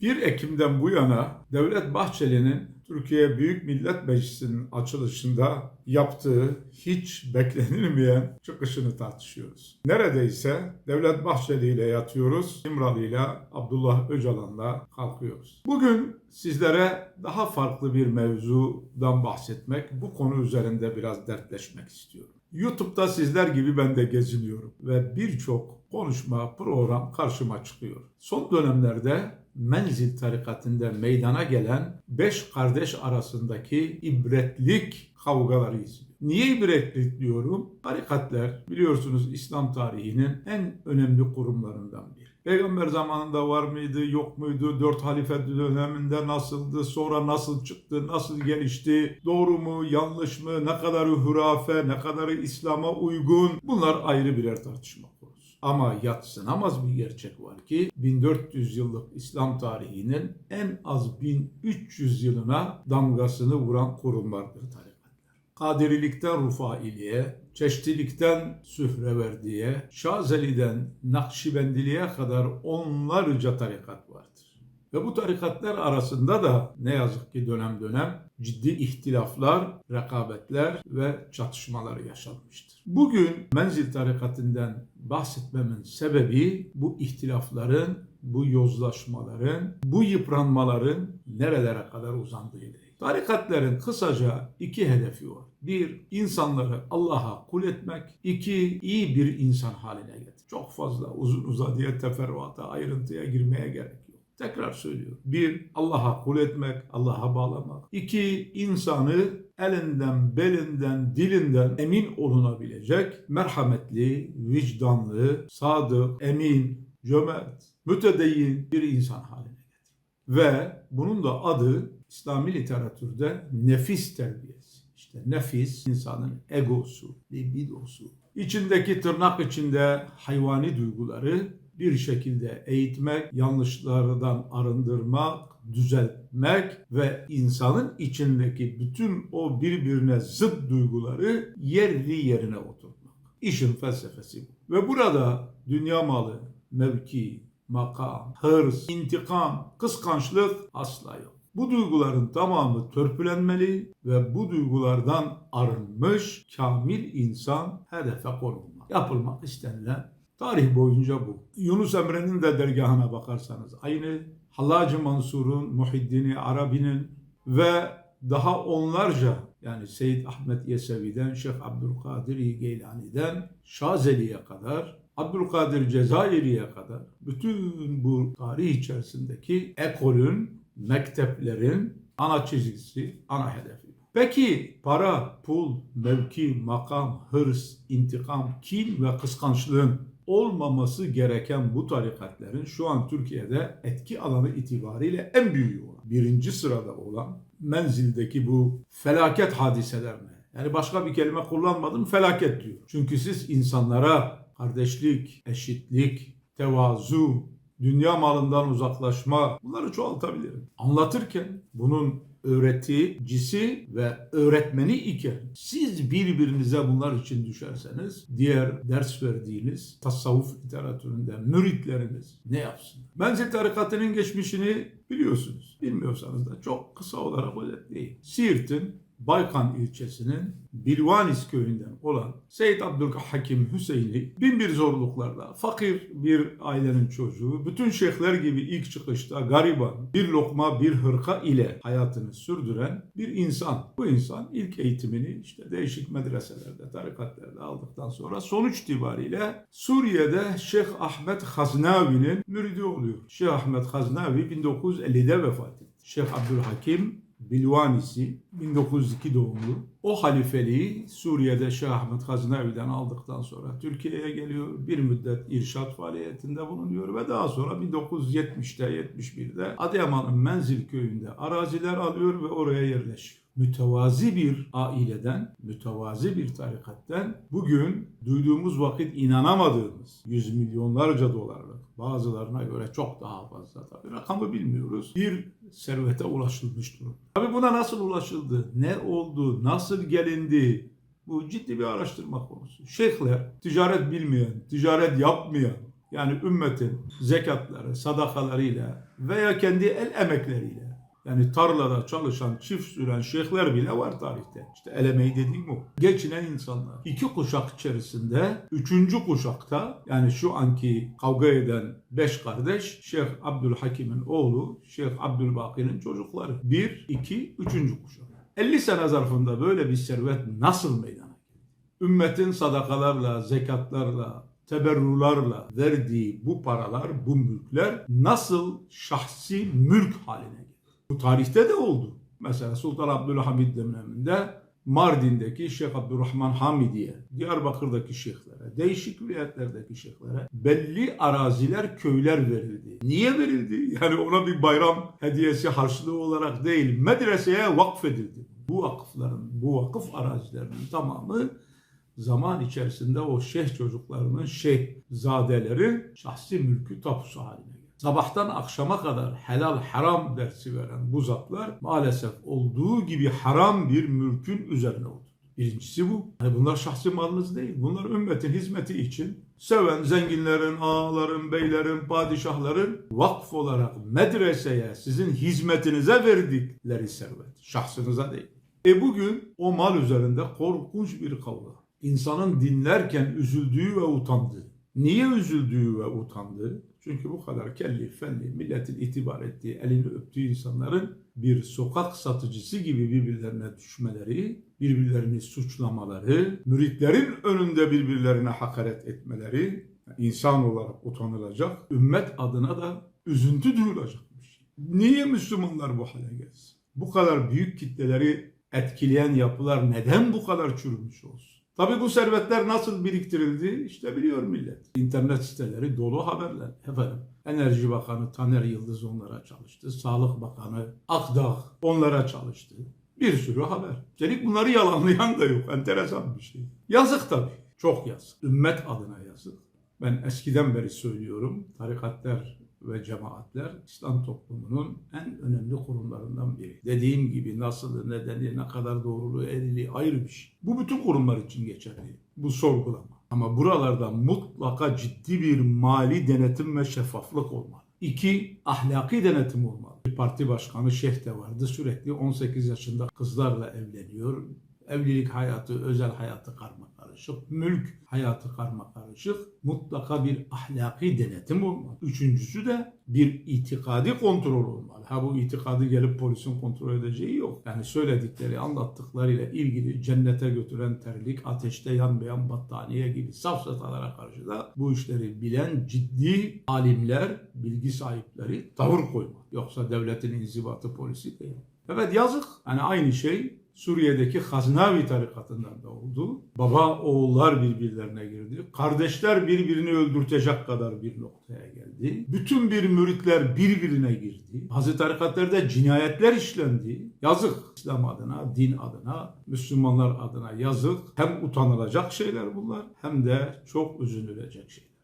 1 Ekim'den bu yana Devlet Bahçeli'nin Türkiye Büyük Millet Meclisi'nin açılışında yaptığı hiç beklenilmeyen çıkışını tartışıyoruz. Neredeyse Devlet Bahçeli ile yatıyoruz, İmralı ile Abdullah Öcalan'la kalkıyoruz. Bugün sizlere daha farklı bir mevzudan bahsetmek, bu konu üzerinde biraz dertleşmek istiyorum. YouTube'da sizler gibi ben de geziniyorum ve birçok konuşma, program karşıma çıkıyor. Son dönemlerde Menzil tarikatında meydana gelen beş kardeş arasındaki ibretlik kavgaları izliyor. Niye ibretlik diyorum? Tarikatlar biliyorsunuz İslam tarihinin en önemli kurumlarından biri. Peygamber zamanında var mıydı, yok muydu? Dört halife döneminde nasıldı? Sonra nasıl çıktı? Nasıl gelişti? Doğru mu, yanlış mı? Ne kadarı hurafe, ne kadarı İslam'a uygun? Bunlar ayrı birer tartışma. Ama yatsınamaz bir gerçek var ki 1400 yıllık İslam tarihinin en az 1300 yılına damgasını vuran kurumlardır tarikatlar. Kadirilikten Rufailiğe, Çeştilikten Sühreverdi'ye, Şazeli'den Nakşibendiliğe kadar onlarca tarikat vardır. Ve bu tarikatlar arasında da ne yazık ki dönem dönem ciddi ihtilaflar, rekabetler ve çatışmalar yaşanmıştır. Bugün Menzil tarikatından bahsetmemin sebebi bu ihtilafların, bu yozlaşmaların, bu yıpranmaların nerelere kadar uzandığıyla. Tarikatların kısaca iki hedefi var. Bir, insanları Allah'a kul etmek. İki, iyi bir insan haline getir. Çok fazla uzun uzadıya teferruata, ayrıntıya girmeye gerek. Tekrar söylüyorum. Bir, Allah'a kul etmek, Allah'a bağlamak. İki, insanı elinden, belinden, dilinden emin olunabilecek merhametli, vicdanlı, sadık, emin, cömert, mütedeyyin bir insan haline getir. Ve bunun da adı İslami literatürde nefis terbiyesi. İşte nefis insanın egosu, libidosu, içindeki tırnak içinde hayvani duyguları bir şekilde eğitmek, yanlışlardan arındırmak, düzeltmek ve insanın içindeki bütün o birbirine zıt duyguları yerli yerine oturtmak. İşin felsefesi bu. Ve burada dünya malı, mevki, makam, hırs, intikam, kıskançlık asla yok. Bu duyguların tamamı törpülenmeli ve bu duygulardan arınmış kamil insan hedefe konulmalı. Yapılmak istenilen tarih boyunca bu. Yunus Emre'nin de dergahına bakarsanız aynı Hallacı Mansur'un, Muhiddin Arabi'nin ve daha onlarca yani Seyyid Ahmet Yesevi'den, Şeyh Abdülkadir Geylani'den Şazeli'ye kadar Abdülkadir Cezayir'iye kadar bütün bu tarih içerisindeki ekolün mekteplerin ana çizgisi, ana hedefi. Peki para, pul, mevki, makam, hırs, intikam, kin ve kıskançlığın olmaması gereken bu tarikatların şu an Türkiye'de etki alanı itibariyle en büyüğü olan, birinci sırada olan menzildeki bu felaket hadiselerine. Yani başka bir kelime kullanmadım felaket diyor. Çünkü siz insanlara kardeşlik, eşitlik, tevazu, dünya malından uzaklaşma bunları çoğaltabilirim. Anlatırken bunun öğreticisi ve öğretmeni iken siz birbirinize bunlar için düşerseniz diğer ders verdiğiniz tasavvuf literatüründe müritleriniz ne yapsın? Menzil tarikatının geçmişini biliyorsunuz. Bilmiyorsanız da çok kısa olarak özetleyeyim. Siirt'in Baykan ilçesinin Bilvanis köyünden olan Seyyid Abdülhakim Hüseyin'i bin bir zorluklarda fakir bir ailenin çocuğu bütün şeyhler gibi ilk çıkışta gariban bir lokma bir hırka ile hayatını sürdüren bir insan. Bu insan ilk eğitimini işte değişik medreselerde, tarikatlarda aldıktan sonra sonuç itibariyle Suriye'de Şeyh Ahmet Haznavi'nin müridi oluyor. Şeyh Ahmet Haznavi 1950'de vefat etti. Şeyh Abdülhakim Bilvanisi 1902 doğumlu. O halifeliği Suriye'de Şeyh Ahmet Haznavi'den aldıktan sonra Türkiye'ye geliyor. Bir müddet irşat faaliyetinde bulunuyor ve daha sonra 1970'te 71'de Adıyaman'ın Menzil köyünde araziler alıyor ve oraya yerleşiyor mütevazi bir aileden, mütevazi bir tarikattan bugün duyduğumuz vakit inanamadığımız yüz milyonlarca dolarlık bazılarına göre çok daha fazla tabii rakamı bilmiyoruz. Bir servete ulaşılmış durumda. Tabii buna nasıl ulaşıldı? Ne oldu? Nasıl gelindi? Bu ciddi bir araştırma konusu. Şeyhler ticaret bilmeyen, ticaret yapmayan, Yani ümmetin zekatları, sadakalarıyla veya kendi el emekleriyle yani tarlada çalışan, çift süren şeyhler bile var tarihte. İşte el emeği dediğim o. Geçinen insanlar. İki kuşak içerisinde, üçüncü kuşakta yani şu anki kavga eden beş kardeş Şeyh Abdülhakim'in oğlu, Şeyh Abdülbaki'nin çocukları. Bir, iki, üçüncü kuşak. 50 sene zarfında böyle bir servet nasıl meydana geldi? Ümmetin sadakalarla, zekatlarla, teberrularla verdiği bu paralar, bu mülkler nasıl şahsi mülk haline geldi? Bu tarihte de oldu. Mesela Sultan Abdülhamid döneminde Mardin'deki Şeyh Abdurrahman Hamidiye, Diyarbakır'daki şeyhlere, değişik vilayetlerdeki şeyhlere belli araziler, köyler verildi. Niye verildi? Yani ona bir bayram hediyesi harçlığı olarak değil, medreseye vakfedildi. Bu vakıfların, bu vakıf arazilerinin tamamı zaman içerisinde o şeyh çocuklarının, şeyh zadeleri şahsi mülkü tapusu haline geldi. Sabahtan akşama kadar helal haram dersi veren bu zatlar maalesef olduğu gibi haram bir mülkün üzerine oldu. Birincisi bu. Yani bunlar şahsi malınız değil. Bunlar ümmetin hizmeti için seven zenginlerin, ağaların, beylerin, padişahların vakf olarak medreseye sizin hizmetinize verdikleri servet. Şahsınıza değil. E bugün o mal üzerinde korkunç bir kavga. İnsanın dinlerken üzüldüğü ve utandığı. Niye üzüldüğü ve utandığı? Çünkü bu kadar kelli felli milletin itibar ettiği, elini öptüğü insanların bir sokak satıcısı gibi birbirlerine düşmeleri, birbirlerini suçlamaları, müritlerin önünde birbirlerine hakaret etmeleri insan olarak utanılacak, ümmet adına da üzüntü duyulacakmış. Niye Müslümanlar bu hale gelsin? Bu kadar büyük kitleleri etkileyen yapılar neden bu kadar çürümüş olsun? Tabii bu servetler nasıl biriktirildi işte biliyor millet. İnternet siteleri dolu haberler. Efendim Enerji Bakanı Taner Yıldız onlara çalıştı. Sağlık Bakanı Akdağ onlara çalıştı. Bir sürü haber. Üstelik bunları yalanlayan da yok. Enteresan bir şey. Yazık tabii. Çok yazık. Ümmet adına yazık. Ben eskiden beri söylüyorum. Tarikatlar ve cemaatler İslam toplumunun en önemli kurumlarından biri. Dediğim gibi nasıl, nedeni, ne kadar doğruluğu, eriliği ayrı bir şey. Bu bütün kurumlar için geçerli. Bu sorgulama. Ama buralarda mutlaka ciddi bir mali denetim ve şeffaflık olmalı. İki, ahlaki denetim olmalı. Bir parti başkanı Şeyh de vardı. Sürekli 18 yaşında kızlarla evleniyor. Evlilik hayatı, özel hayatı karma karışık. Mülk hayatı karma karışık. Mutlaka bir ahlaki denetim olmalı. Üçüncüsü de bir itikadi kontrol olmalı. Ha bu itikadı gelip polisin kontrol edeceği yok. Yani söyledikleri, anlattıklarıyla ilgili cennete götüren terlik, ateşte yanmayan battaniye gibi safsatalara karşı da bu işleri bilen ciddi alimler, bilgi sahipleri tavır koymalı. Yoksa devletin inzibatı polisi değil. Evet yazık. Hani aynı şey Suriye'deki Haznavi tarikatından da oldu. Baba oğullar birbirlerine girdi. Kardeşler birbirini öldürtecek kadar bir noktaya geldi. Bütün bir müritler birbirine girdi. Bazı tarikatlarda cinayetler işlendi. Yazık. İslam adına, din adına, Müslümanlar adına yazık. Hem utanılacak şeyler bunlar hem de çok üzülülecek şeyler.